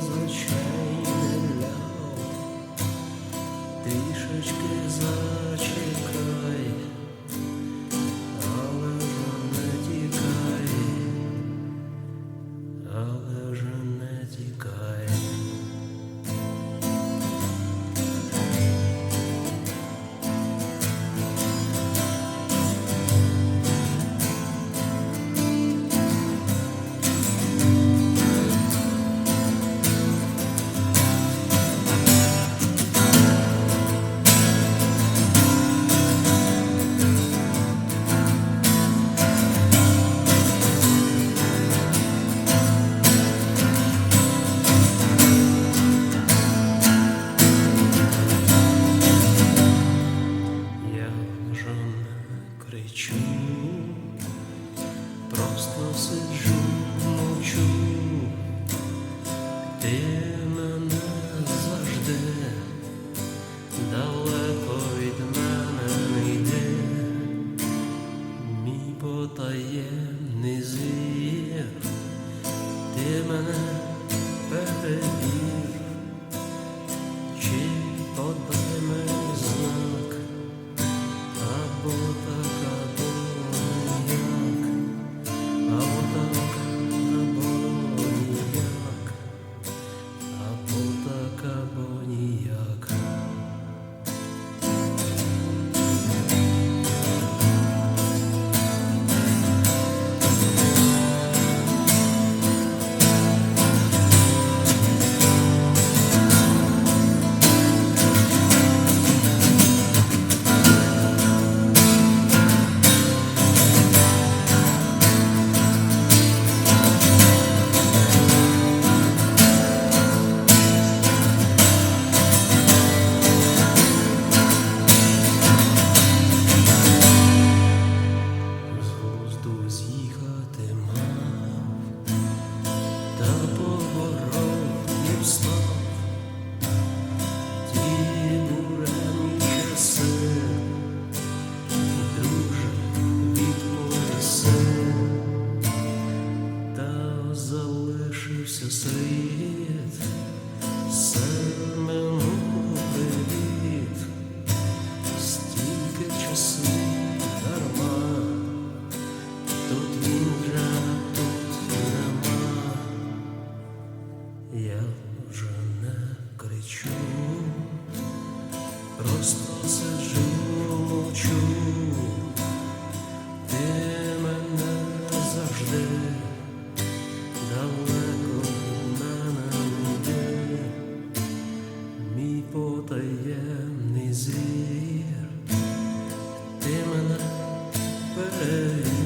звичайне ляло, трішечки зачекай. Мене перевір, чи подай мені знак. Або я вже не кричу, просто сиджу, мовчу, ти мене завжди далеко від мене мій потаємний звір, ти мене перевір.